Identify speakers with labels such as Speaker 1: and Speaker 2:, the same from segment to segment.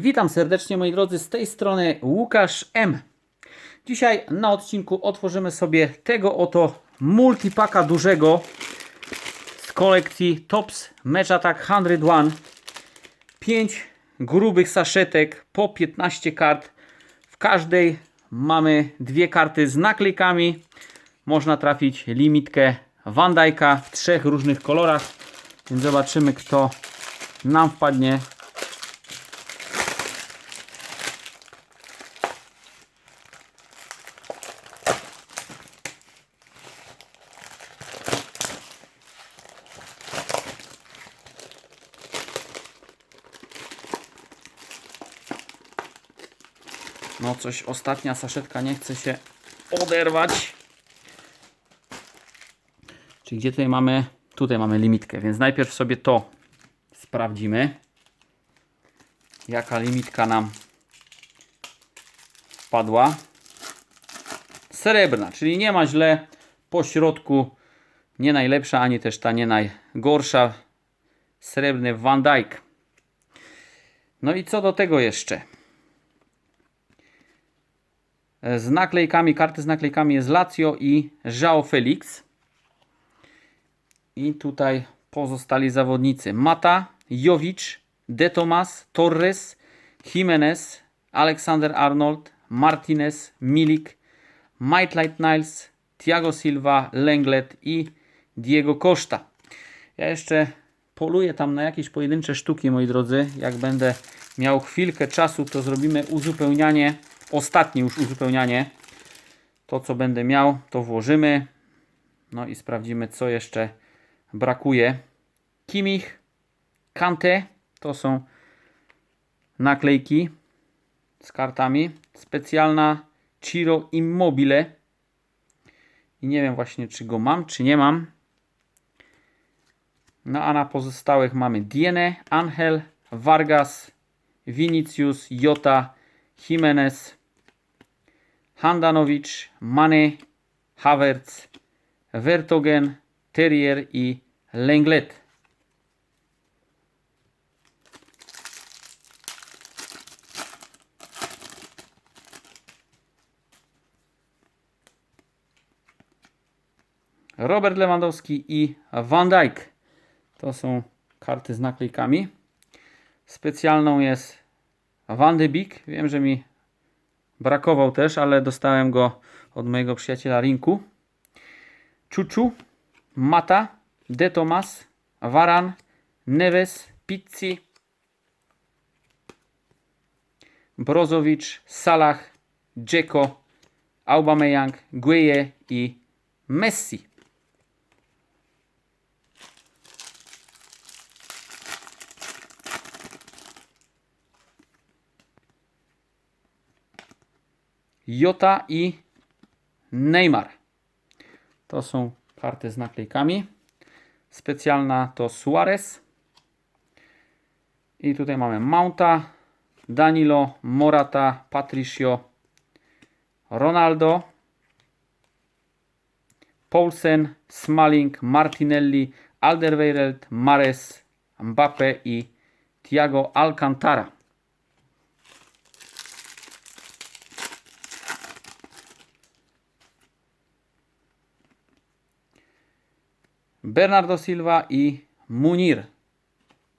Speaker 1: Witam serdecznie moi drodzy, z tej strony Łukasz M. Dzisiaj na odcinku otworzymy sobie tego oto multipaka dużego z kolekcji Tops Match Attack 101. 5 grubych saszetek po 15 kart. W każdej mamy dwie karty z naklejkami. Można trafić limitkę Van Dijk'a w trzech różnych kolorach. Więc zobaczymy kto nam wpadnie No coś, ostatnia saszetka nie chce się oderwać. Czyli gdzie tutaj mamy? Tutaj mamy limitkę, więc najpierw sobie to sprawdzimy. Jaka limitka nam wpadła. Srebrna, czyli nie ma źle. Po środku nie najlepsza, ani też ta nie najgorsza. Srebrny Van Dyke. No i co do tego jeszcze? Z naklejkami, karty z naklejkami jest Lazio i João Felix. I tutaj pozostali zawodnicy. Mata, Jovic, De Tomas, Torres, Jimenez, Alexander Arnold, Martinez, Milik, Maitland Niles, Thiago Silva, Lenglet i Diego Costa. Ja jeszcze poluję tam na jakieś pojedyncze sztuki, moi drodzy. Jak będę miał chwilkę czasu, to zrobimy uzupełnianie ostatnie już uzupełnianie. To, co będę miał, to włożymy. No i sprawdzimy, co jeszcze brakuje. Kimich, Kante, to są naklejki z kartami. Specjalna Ciro Immobile. I nie wiem właśnie, czy go mam, czy nie mam. No a na pozostałych mamy Diene, Angel, Vargas, Vinicius, Jota, Jimenez, Handanovic, Mane, Havertz, Vertogen, Terrier i Lenglet. Robert Lewandowski i Van Dijk. To są karty z naklejkami. Specjalną jest Van de Beek. Wiem, że mi brakował też, ale dostałem go od mojego przyjaciela Rinku. Czuczu, Mata, De Tomas, Varan, Neves, Pizzi, Brozowicz, Salah, Dzeko, Aubameyang, Gueye i Messi. Jota i Neymar. To są karty z naklejkami. Specjalna to Suarez. I tutaj mamy Mounta, Danilo, Morata, Patricio, Ronaldo, Paulsen, Smalling, Martinelli, Alderweireld, Mares, Mbappe i Thiago Alcantara. Bernardo Silva i Munir.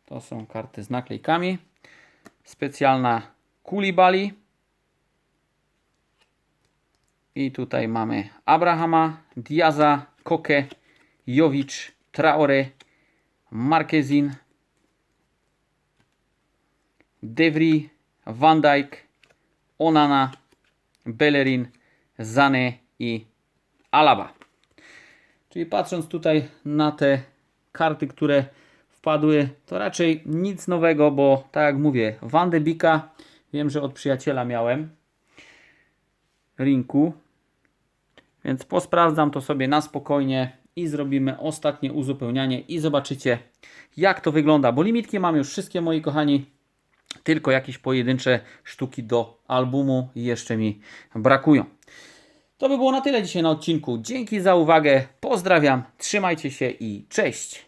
Speaker 1: To są karty z naklejkami. Specjalna Kulibali. I tutaj mamy Abrahama, Diaza, Koke, Jovic, Traore, Marquezin, Devry, Van Dijk, Onana, Bellerin, Zane i Alaba. Czyli patrząc tutaj na te karty, które wpadły, to raczej nic nowego, bo tak jak mówię, Van de Beeka wiem, że od przyjaciela miałem rinku, więc posprawdzam to sobie na spokojnie i zrobimy ostatnie uzupełnianie i zobaczycie jak to wygląda, bo limitki mam już wszystkie moi kochani, tylko jakieś pojedyncze sztuki do albumu jeszcze mi brakują. To by było na tyle dzisiaj na odcinku. Dzięki za uwagę. Pozdrawiam, trzymajcie się i cześć.